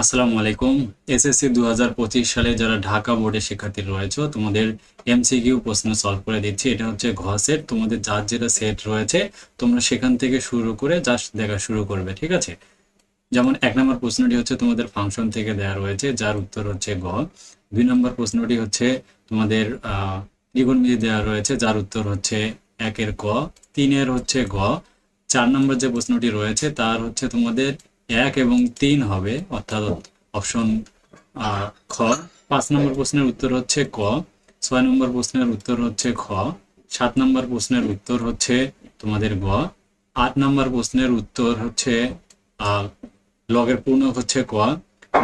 আসসালামু আলাইকুম। এসএসসি দু হাজার পঁচিশ সালে যারা ঢাকা বোর্ডের শিক্ষার্থী রয়েছে, তোমাদের এমসিকিউ প্রশ্ন সলভ করে দিচ্ছি। এটা হচ্ছে ঘ সেট। তোমাদের যার যেটা সেট রয়েছে, তোমরা সেখান থেকে শুরু করে জাস্ট দেখা শুরু করবে, ঠিক আছে? যেমন এক নম্বর প্রশ্নটি হচ্ছে তোমাদের ফাংশন থেকে দেওয়া রয়েছে, যার উত্তর হচ্ছে গ দুই নম্বর প্রশ্নটি হচ্ছে তোমাদের আহ দ্বিগুণমিতি দেওয়া রয়েছে, যার উত্তর হচ্ছে একের ক, তিনের হচ্ছে গ চার নম্বর যে প্রশ্নটি রয়েছে, তার হচ্ছে তোমাদের এক এবং তিন হবে, অর্থাৎ অপশন খ। পাঁচ নম্বর প্রশ্নের উত্তর হচ্ছে ক, ছয় নম্বর প্রশ্নের উত্তর হচ্ছে খ, সাত নম্বর প্রশ্নের উত্তর হচ্ছে তোমাদের গ, আট নম্বর প্রশ্নের উত্তর হচ্ছে লগের পূর্ণ হচ্ছে ক,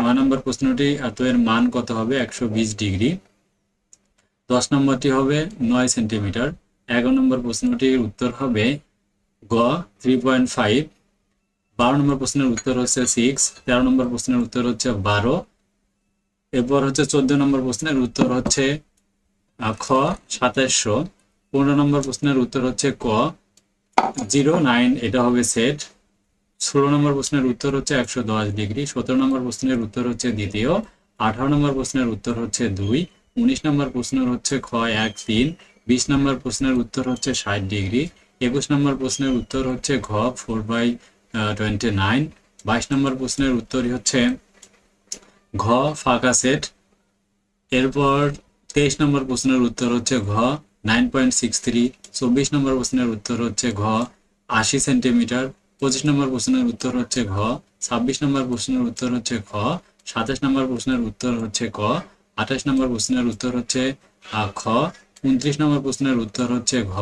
নয় নম্বর প্রশ্নটি এত এর মান কত হবে? একশো বিশ ডিগ্রি। দশ নম্বরটি হবে নয় সেন্টিমিটার। এগারো নম্বর প্রশ্নটির উত্তর হবে গ থ্রি পয়েন্ট ফাইভ বারো নম্বর প্রশ্নের উত্তর হচ্ছে সিক্স তেরো নম্বর প্রশ্নের উত্তর হচ্ছে বারো এরপর হচ্ছে চোদ্দ নম্বর প্রশ্নের উত্তর হচ্ছে খ সাতাশশো পনেরো নম্বর প্রশ্নের উত্তর হচ্ছে ক জিরো নাইন এটা হবে সেট ষোলো নম্বর প্রশ্নের উত্তর হচ্ছে একশো দশ ডিগ্রি সতেরো নম্বর প্রশ্নের উত্তর হচ্ছে দ্বিতীয় আঠারো নম্বর প্রশ্নের উত্তর হচ্ছে দুই উনিশ নম্বর প্রশ্নের হচ্ছে খ এক তিন বিশ নম্বর প্রশ্নের উত্তর হচ্ছে ষাট ডিগ্রি একুশ নম্বর প্রশ্নের উত্তর হচ্ছে ঘ ফোর বাই টোয়েন্টি নাইন বাইশ নম্বর প্রশ্নের উত্তরই হচ্ছে ঘ, ফাঁকা সেট। এরপর তেইশ নম্বর প্রশ্নের উত্তর হচ্ছে ঘ নাইন পয়েন্ট সিক্স নম্বর প্রশ্নের উত্তর হচ্ছে ঘ, আশি সেন্টিমিটার। পঁচিশ নম্বর প্রশ্নের উত্তর হচ্ছে ঘ, ছাব্বিশ নম্বর প্রশ্নের উত্তর হচ্ছে খ, সাতাশ নম্বর প্রশ্নের উত্তর হচ্ছে ক, আঠাশ নম্বর প্রশ্নের উত্তর হচ্ছে খ, উনত্রিশ নম্বর প্রশ্নের উত্তর হচ্ছে ঘ,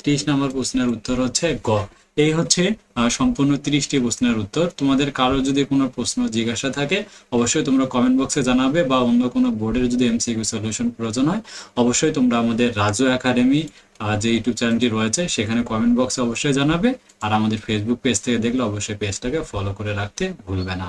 ত্রিশ নম্বর প্রশ্নের উত্তর হচ্ছে গ। এই হচ্ছে সম্পূর্ণ তিরিশটি প্রশ্নের উত্তর। তোমাদের কারও যদি কোনো প্রশ্ন, জিজ্ঞাসা থাকে, অবশ্যই তোমরা কমেন্ট বক্সে জানাবে বা অন্য কোনো বোর্ডের যদি এমসিকিউ সলিউশন প্রয়োজন হয়, অবশ্যই তোমরা আমাদের রাজু একাডেমি যে ইউটিউব চ্যানেলটি রয়েছে, সেখানে কমেন্ট বক্সে অবশ্যই জানাবে। আর আমাদের ফেসবুক পেজ থেকে দেখলে অবশ্যই পেজটাকে ফলো করে রাখতে ভুলবে না।